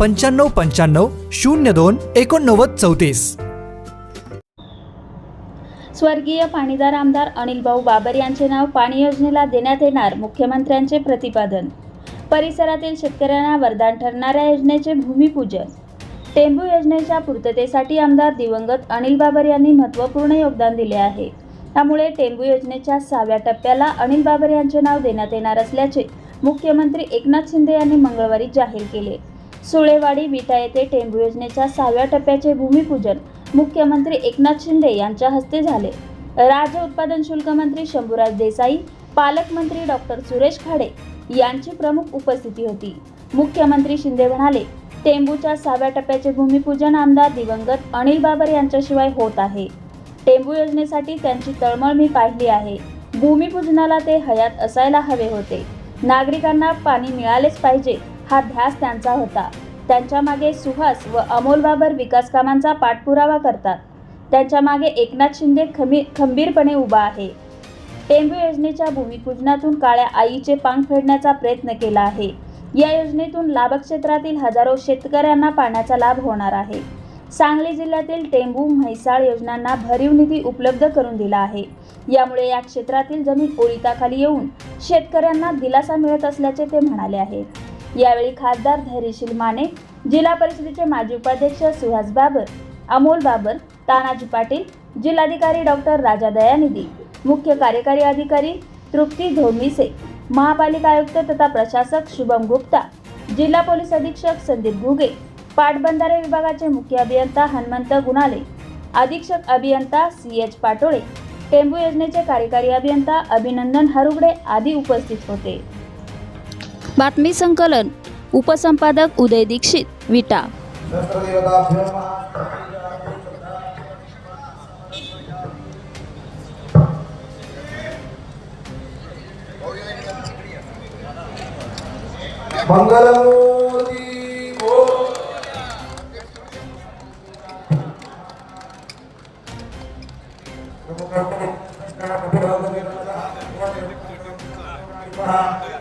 पंच्याण्णव पंच्याण्णव शून्य दोन एकोणनव्वद चौतीस. स्वर्गीय पाणीदार आमदार अनिल भाऊ बाबर यांचे नाव पाणी योजनेला देण्यात येणार मुख्यमंत्र्यांचे प्रतिपादन. परिसरातील शेतकऱ्यांना वरदान ठरणाऱ्या योजनेचे भूमिपूजन. टेंबू योजनेच्या पूर्ततेसाठी आमदार दिवंगत अनिल बाबर यांनी महत्त्वपूर्ण योगदान दिले आहे. त्यामुळे टेंबू योजनेच्या सहाव्या टप्प्याला अनिल बाबर यांचे नाव देण्यात येणार असल्याचे मुख्यमंत्री एकनाथ शिंदे यांनी मंगळवारी जाहीर केले. सुळेवाडी विटा येथे टेंबू योजनेच्या सहाव्या टप्प्याचे भूमिपूजन मुख्यमंत्री एकनाथ शिंदे यांच्या हस्ते झाले. राज्य उत्पादन शुल्क मंत्री शंभूराज देसाई पालकमंत्री डॉक्टर सुरेश खाडे यांची प्रमुख उपस्थिती होती. मुख्यमंत्री शिंदे म्हणाले टेंबूच्या सहाव्या टप्प्याचे भूमिपूजन आमदार दिवंगत अनिल बाबर यांच्याशिवाय होत आहे. टेंबू योजनेसाठी त्यांची तळमळ मी पाहिली आहे. भूमिपूजनाला ते हयात असायला हवे होते. नागरिकांना पाणी मिळालेच पाहिजे. हा ध्यास त्यांचा होता. त्यांच्या मागे सुहास व अमोल बाबर विकास कामांचा पाठपुरावा करतात. त्यांच्या मागे एकनाथ शिंदे खमी खंबीरपणे उभा आहे. टेंबू योजनेच्या भूमिपूजनातून काळ्या आईचे पांग फेडण्याचा प्रयत्न केला आहे. या योजनेतून लाभक्षेत्रातील हजारो शेतकऱ्यांना पाण्याचा लाभ होणार आहे. सांगली जिल्ह्यातील टेंबू म्हैसाळ योजनांना भरीव निधी उपलब्ध करून दिला आहे. यामुळे या क्षेत्रातील जमीन ओळिताखाली येऊन शेतकऱ्यांना दिलासा मिळत असल्याचे ते म्हणाले आहेत. यावेळी खासदार धैर्यशील माने जिल्हा परिषदेचे माजी उपाध्यक्ष सुहास बाबर अमोल बाबर तानाजी पाटील जिल्हाधिकारी डॉक्टर राजा दयानिधी मुख्य कार्यकारी अधिकारी तृप्ती धोमिसे महापालिका आयुक्त तथा प्रशासक शुभम गुप्ता जिल्हा पोलीस अधीक्षक संदीप घुगे पाटबंधारे विभागाचे मुख्य अभियंता हनुमंत गुणाले अधीक्षक अभियंता सी एच पाटोळे टेंबू योजनेचे कार्यकारी अभियंता अभिनंदन हरुगडे आदी उपस्थित होते. बातमी संकलन उपसंपादक उदय दीक्षित विटा